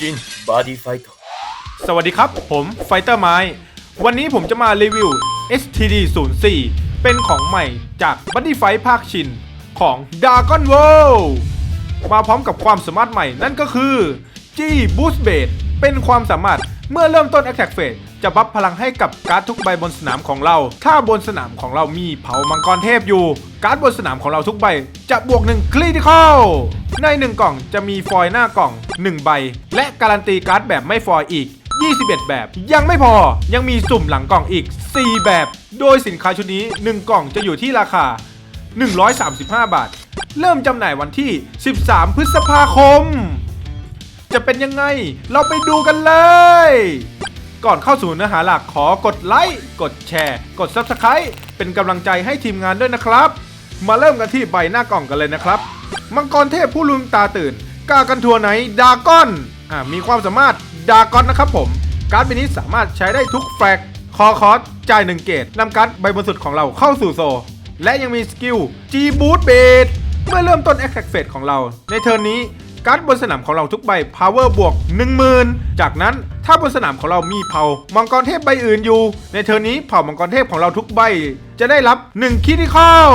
ชินบอดี้ไฟเตอร์สวัสดีครับ ผมไฟเตอร์ไม้วันนี้ผมจะมารีวิว STD 0 4เป็นของใหม่จาก Buddy Fight ภาคชินของ Dragon World มาพร้อมกับความสามารถใหม่นั่นก็คือ G Boost Base เป็นความสามารถเมื่อเริ่มต้น Attack Phase จะบัฟพลังให้กับการ์ดทุกใบบนสนามของเรา ถ้าบนสนามของเรามีเผามังกรเทพอยู่ การ์ดบนสนามของเราทุกใบ จะบวก1 Critical ใน 1 กล่องจะมีฟอยล์หน้ากล่อง 1 ใบ และการันตีการ์ดแบบไม่ฟอยล์อีก 21 แบบ ยังไม่พอยังมีสุ่มหลังกล่องอีก 4 แบบ โดยสินค้าชุดนี้ 1 กล่องจะอยู่ที่ราคา 135 บาท เริ่มจำหน่ายวันที่ 13 พฤษภาคม จะเป็นยังไง เราไปดูกันเลย ก่อนเข้าสู่เนื้อหาหลักขอกดไลค์ กดแชร์ กด Subscribe เป็นกำลังใจให้ทีมงานด้วยนะครับ มาเริ่มกันที่ใบหน้ากล่องกันเลยนะครับ มังกรเทพผู้ลืมตาตื่น กากันทัวไหนดากอนอ่ามีความสามารถดากอนนะครับผม การ์ดใบนี้สามารถใช้ได้ทุกแฟลกคอคอสจ่ายหนึ่งเกตนำการ์ดใบบนสุดของเราเข้าสู่โซ และยังมีสกิล G Boost b a s เมื่อเริ่มต้น Attack Phase ของเรา ในเทิร์นนี้ การ์ดบนสนามของเราทุกใบ Power บวก 10,000 จากนั้นถ้าบนสนามของเรามีเผ่ามังกรเทพใบอื่นอยู่ ในเทิร์นี้เผ่ามังกรเทพของเราทุกใบ จะได้รับ1คิด i ค a l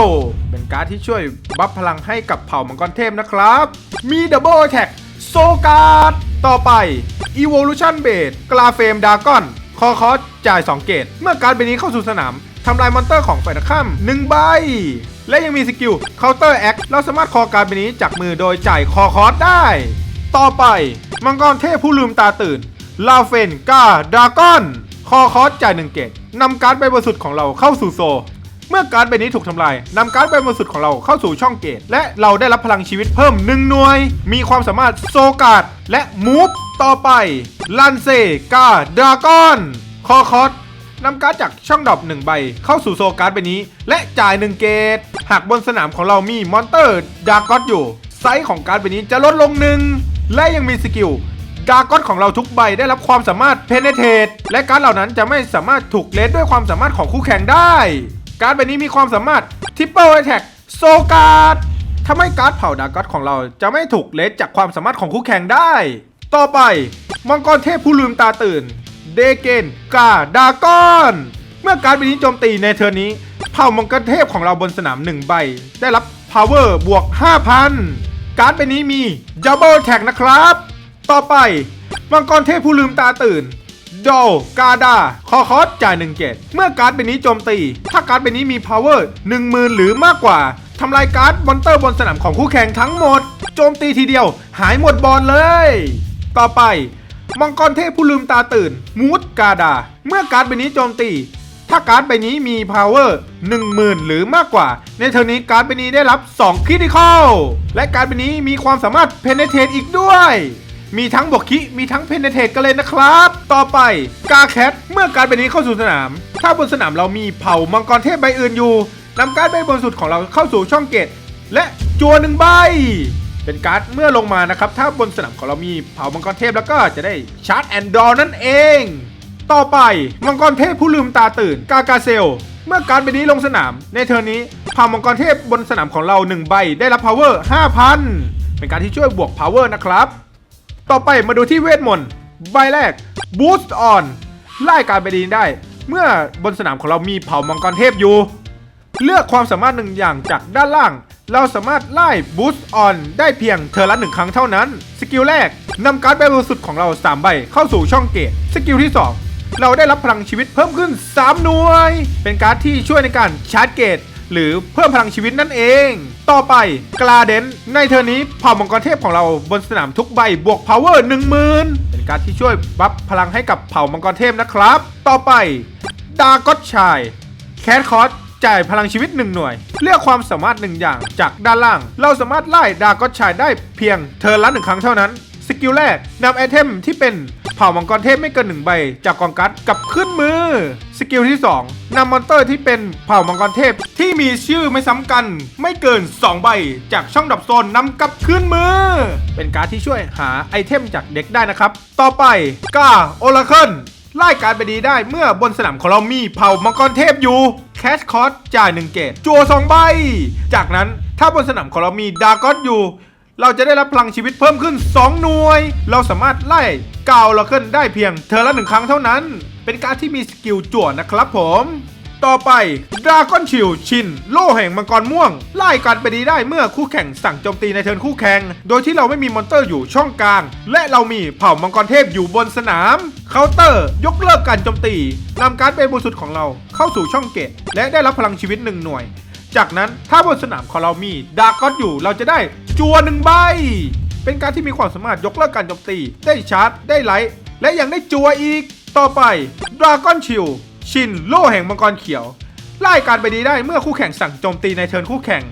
เป็นการ์ดที่ช่วยบัฟพลังให้กับเผ่ามังกรเทพนะครับ มี Double Attack โซการ์ดต่อไป Evolution Base กลาเฟมดากอนคอคอสจ่าย 2 เกต เมื่อการ์ดใบนี้เข้าสู่สนามทำลายมอนเตอร์ของฝ่ายตรงข้าม1ใบ และยังมีสกิล Counter Act เราสามารถคอการ์ดนี้จากมือโดยจ่ายคอคอสได้ ต่อไป มังกรเทพผู้ลืมตาตื่น ลาเฟนกาดากอน คอคอสจ่ายหนึ่งเกตนำการ์ดใบบนสุดของเราเข้าสู่โซ เมื่อการ์ดใบนี้ถูกทำลายนำการ์ดใบบนสุดของเราเข้าสู่ช่องเกต และเราได้รับพลังชีวิตเพิ่มหนึ่งหน่วย มีความสามารถโซกาดและมูฟต่อไปลันเซกาดากอน คอคอส นำการ์ดจากช่องดรอป1ใบ เข้าสู่โซการ์ดใบนี้ และจ่าย1เกต หากบนสนามของเรามีมอนเตอร์ดากอ t อยู่ ไซส์ของการ์ดใบนี้จะลดลงหนึ่งและยังมีสกิลดากอ t ของเราทุกใบได้รับความสามารถเพเนเทตและการ์ดเหล่านั้นจะไม่สามารถถูกเลสด้วยความสามารถของคู่แข่งได้ การ์ดใบนี้มีความสามารถทิปเปิลแอ t แทกโซการ์ดทำให้การ์ดเผาดากอ t ของเราจะไม่ถูกเลสจากความสามารถของคู่แข่งได้ ต่อไปมังกรเทพผู้ลืมตาตื่น เดเกนกาดากอน เมื่อการดใบนี้โจมตีในเทอร์นี้ เผ่ามังกรเทพของเราบนสนาม 1 ใบ ได้รับ Power บวก 5,000 การดใบนี้มี Double Tag นะครับ ต่อไป มังกรเทพผู้ลืมตาตื่นโดกาดา คอคอสจ่าย1เกตเมื่อการ์ดใบนี้โจมตี ถ้าการ์ดใบนี้มี power 10,000 หรือมากกว่าทำลายการ์ดมอนเตอร์บนสนามของคู่แข่งทั้งหมด โจมตีทีเดียว หายหมดบอลเลย ต่อไป มังกรเทพผู้ลืมตาตื่น มูดกาดา เมื่อการ์ดใบนี้โจมตี ถ้าการ์ดใบนี้มี power 10,000 หรือมากกว่า ในเทอร์นี้การ์ดใบนี้ได้รับ 2 critical และการ์ดใบนี้มีความสามารถ penetrate อีกด้วย มีทั้งบวกคิมีทั้งเพนเทตกันเลยนะครับ ต่อไปกาแคทเมื่อการดใบนี้เข้าสู่สนาม ถ้าบนสนามเรามีเผ่ามังกรเทพใบอื่นอยู่นำการดใบบนสุดของเราเข้าสู่ช่องเกตและจัวหนึ่งใบ เป็นการ์ดเมื่อลงมานะครับ ถ้าบนสนามของเรามีเผ่ามังกรเทพแล้วก็จะได้ชาร์จแอนด์ดอนั่นเอง ต่อไปมังกรเทพผู้ลืมตาตื่นกากาเซล เมื่อการ์ดใบนี้ลงสนาม ในเทอร์นี้เผ่ามังกรเทพบนสนามของเราหนึ่งใบได้รับ power 5,000 เป็นการที่ช่วยบวก power นะครับ ต่อไปมาดูที่เวทมนต์ใบแรก Boost On ไล่การไปดีได้ เมื่อบนสนามของเรามีเผ่ามังกรเทพอยู่ เลือกความสามารถหนึ่งอย่างจากด้านล่าง เราสามารถไล่ Boost On ได้เพียงเทอร์ละหนึ่งครั้งเท่านั้น สกิลแรกนำการ์ดใบบสุดของเรา 3 ใบเข้าสู่ช่องเกต สกิลที่ 2 เราได้รับพลังชีวิตเพิ่มขึ้น 3 หน่วย เป็นการ์ดที่ช่วยในการชาร์จเกต หรือเพิ่มพลังชีวิตนั่นเอง ต่อไปกลาเดนในเทอร์นี้เผ่ามังกรเทพของเราบนสนามทุกใบบวก power 10,000เป็นการ์ดที่ช่วยบัฟพลังให้กับเผ่ามังกรเทพนะครับ ต่อไปดากอตชายแคทคอส จ่ายพลังชีวิต 1 หน่วย เลือกความสามารถหนึ่งอย่างจากด้านล่าง เราสามารถไล่ดากอตชายได้เพียงเทอร์ละหนึ่งครั้งเท่านั้น สกิลแรกนำไอเทมที่เป็นเผ่ามังกรเทพไม่เกินหนึ่งใบ จากกองการ์ดกับขึ้นมือ สกิลที่ 2นำมอนเตอร์ที่เป็นเผ่ามังกรเทพที่มีชื่อไม่ซ้ำกัน ไม่เกิน 2 ใบ จากช่องดับโซนนำกับขึ้นมือ เป็นการดที่ช่วยหาไอเทมจากเด็กได้นะครับ ต่อไปกาโอลาเคิลไล่การไปดีได้เมื่อบนสนามของเรามีเผ่ามังกรเทพอยู่ ชคอสจ่าย 1 เกตจัว2ใบ จากนั้นถ้าบนสนามของเรามีดากอสอยู่ เราจะได้รับพลังชีวิตเพิ่มขึ้น 2 หน่วย เราสามารถไล่กาวเราขึ้นได้เพียงเธอละหนึ่งครั้งเท่านั้น เป็นการที่มีสกิลจั่วนะครับผม ต่อไปดราก้อนชิลชิน โล่แห่งมังกรม่วง ไล่การไปดีได้เมื่อคู่แข่งสั่งโจมตีในเทิร์นคู่แข่ง โดยที่เราไม่มีมอนเตอร์อยู่ช่องกลาง และเรามีเผ่ามังกรเทพอยู่บนสนามเคาน์เตอร์ ยกเลิกการโจมตีนำการ์ดเบนบนสุดของเราเข้าสู่ช่องเกตและได้รับพลังชีวิตหนึ่งหน่วย จากนั้นถ้าบนสนามของเรามีดาร์กอนอยู่เราจะได้จัวหนึ่งใบ เป็นการที่มีความสามารถยกเลิกการโจมตี ได้ชาร์จ ได้ไลท์และยังได้จัวอีก ต่อไปดราก้อนชิล ชินโล่แห่งมังกรเขียวไล่การไปดีได้เมื่อคู่แข่งสั่งโจมตีในเทิร์นคู่แข่ง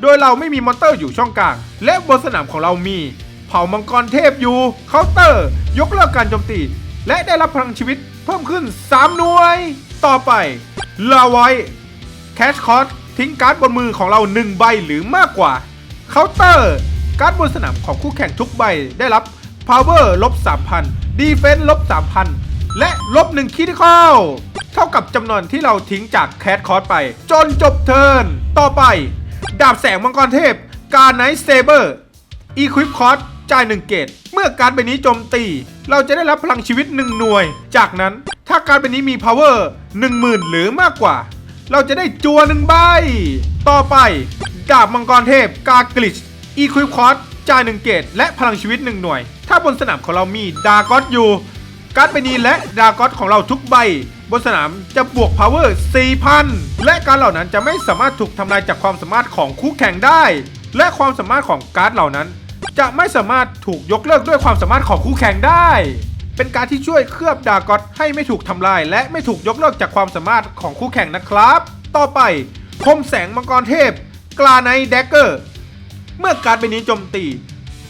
โดยเราไม่มีมอนเตอร์อยู่ช่องกลาง และบนสนามของเรามี เผ่ามังกรเทพอยู่เคาน์เตอร์ ยกเลิกการโจมตี และได้รับพลังชีวิตเพิ่มขึ้น 3 หน่วย ต่อไปลาไวแคชคอร์สทิ้งการ์ดบนมือของเรา 1 ใบหรือมากกว่าเคาน์เตอร์การ์ดบนสนามของคู่แข่งทุกใบได้รับ Power ลบ3,000 Defense ลบ3,000 และลบ1คิด i คอล เท่ากับจำนวนที่เราทิ้งจากแคชคอร์สไป จนจบเทิร์นต่อไป ดาบแสงมังกรเทพ การไนท์เซเบอร์อีควิปคอร์สจ่ายหนึ่งเกตเมื่อการ์ดใบนี้โจมตี เราจะได้รับพลังชีวิต 1 หน่วย จากนั้นถ้าการ์ดใบนี้มี power 10,000 หรือมากกว่า เราจะได้จัวหนึ่งใบ ต่อไป ดาบมังกรเทพ กากลิชอีควิปคอร์สจ่ายหนึ่งเกตและพลังชีวิต 1 หน่วย ถ้าบนสนามของเรามีดากอสอยู่ การ์ดใบนี้และดากอสของเราทุกใบ บนสนามจะบวก power 4,000 และการเหล่านั้นจะไม่สามารถถูกทำลายจากความสามารถของคู่แข่งได้ และความสามารถของการ์ดเหล่านั้น จะไม่สามารถถูกยกเลิกด้วยความสามารถของคู่แข่งได้ เป็นการที่ช่วยเคลือบดากอสให้ไม่ถูกทำลาย และไม่ถูกยกเลิกจากความสามารถของคู่แข่งนะครับ ต่อไปคมแสงมังกรเทพ กลาไนแดกเกอร์ เมื่อการ์ดใบนี้โจมตี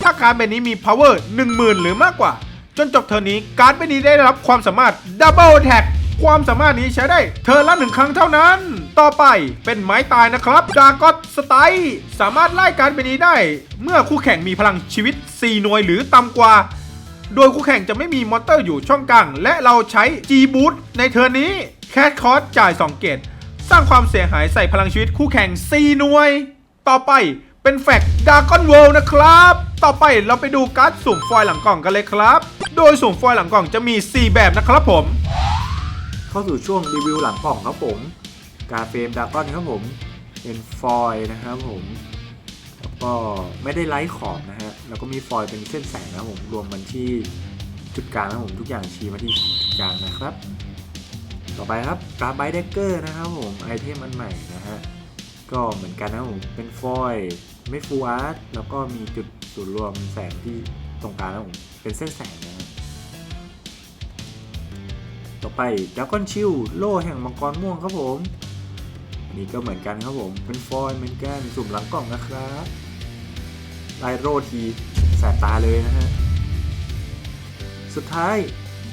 ถ้าการ์ดใบนี้มี power 10,000 หรือมากกว่า จนจบเทอร์นนี้การ์ดใบนี้ได้รับความสามารถ double attack ความสามารถนี้ใช้ได้เทอละหนึ่งครั้งเท่านั้น ต่อไปเป็นไม้ตายนะครับดากอ t สไตสามารถไล่การ์ดใบนี้ได้ เมื่อคู่แข่งมีพลังชีวิต 4 หน่วยหรือต่ำกว่า โดยคู่แข่งจะไม่มีมอนเตอร์อยู่ช่องกลาง และเราใช้ G Boost ในเทอร์นี้แค t คอร์สจ่าย 2 เกตสร้างความเสียหายใส่พลังชีวิตคู่แข่ง 4 หน่วย ต่อไปเป็นแฟกดากอนเวิลด์นะครับ ต่อไปเราไปดูการ์ดสุ่มฟอยล์หลังกล่องกันเลยครับ โดยสุ่มฟอยล์หลังกล่องจะมี 4 แบบนะครับผม เข้าสู่ช่วงรีวิวหลังกล่องครับผม กาเฟมดากอนครับผมเป็นฟอยล์นะครับผม แล้วก็ไม่ได้ไลท์ขอบนะฮะ แล้วก็มีฟอยล์เป็นเส้นแสงนะครับผม รวมมันที่จุดกลางนะผม ทุกอย่างชี้มาที่จุดกลางนะครับ ต่อไปครับกราไบเดกเกอร์นะครับผม ไอเทมอันใหม่นะฮะ ก็เหมือนกันนะผม เป็นฟอยล์ไม่ฟูอาร์ตแล้วก็มีจุดศูนย์รวมแสงที่ตรงกลางนะผม เป็นเส้นแสงนะ ต่อไปดากอนชิลโล่แห่งมังกรม่วงครับผมนนี้ก็เหมือนกันครับผม เป็นฟอยล์เหมือนกันสุ่มหลังกล่องนะครับลายโรทีแสบตาเลยนะฮะ สุดท้าย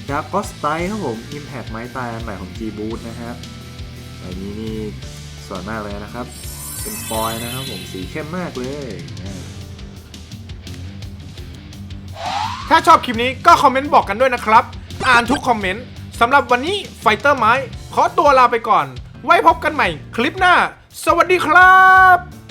ดาร์กอสไตครับผม Impact ไม้ตายอันใหม่ของ G Boot นะครับอันนี้นี่สวยมากเลยนะครับ เป็นฟอยล์นะครับผมสีเข้มมากเลย ถ้าชอบคลิปนี้ก็คอมเมนต์บอกกันด้วยนะครับ อ่านทุกคอมเมนต์ สำหรับวันนี้ไฟเตอร์ไม้ ขอตัวลาไปก่อน ไว้พบกันใหม่คลิปหน้า สวัสดีครับ